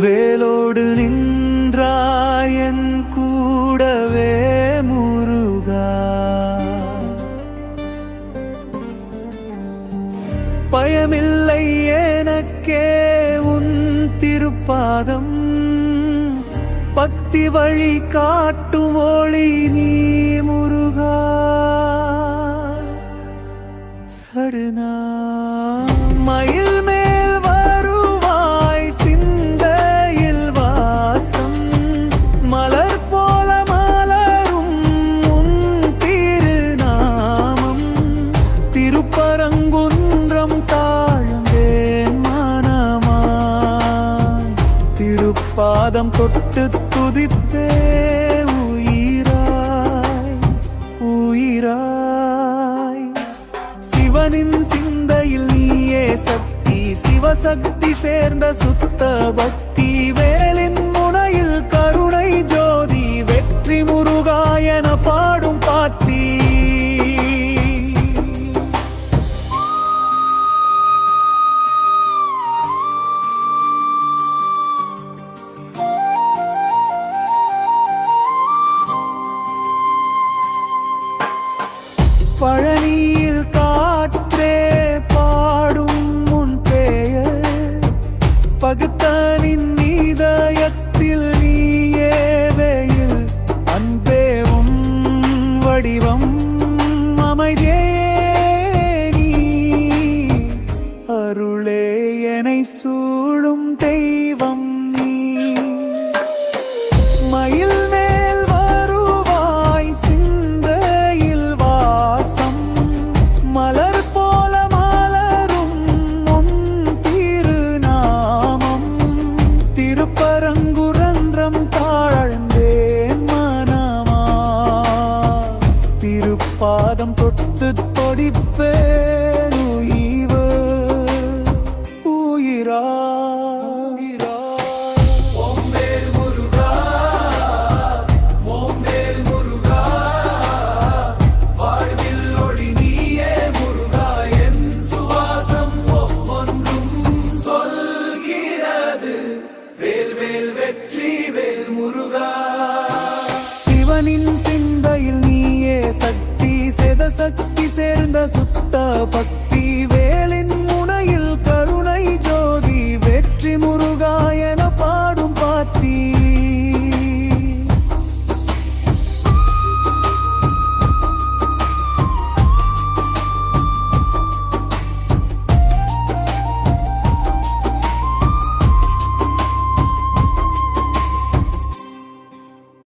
வேலோடு நின்றாயன் கூடவே முருகா. பயமில்லை எனக்கே உன் திருப்பாதம். பக்தி வழி காட்டும் ஒளி நீ முருகா. சடுனா. பாதம் தொட்டு துதிப்பே உயிராய் உயிராய். சிவனின் சிந்தையில் நீயே சக்தி சிவசக்தி சேர்ந்த சுத்த பக்தி. பழனி பாதம் தொட்டு தொடிப்பே. up.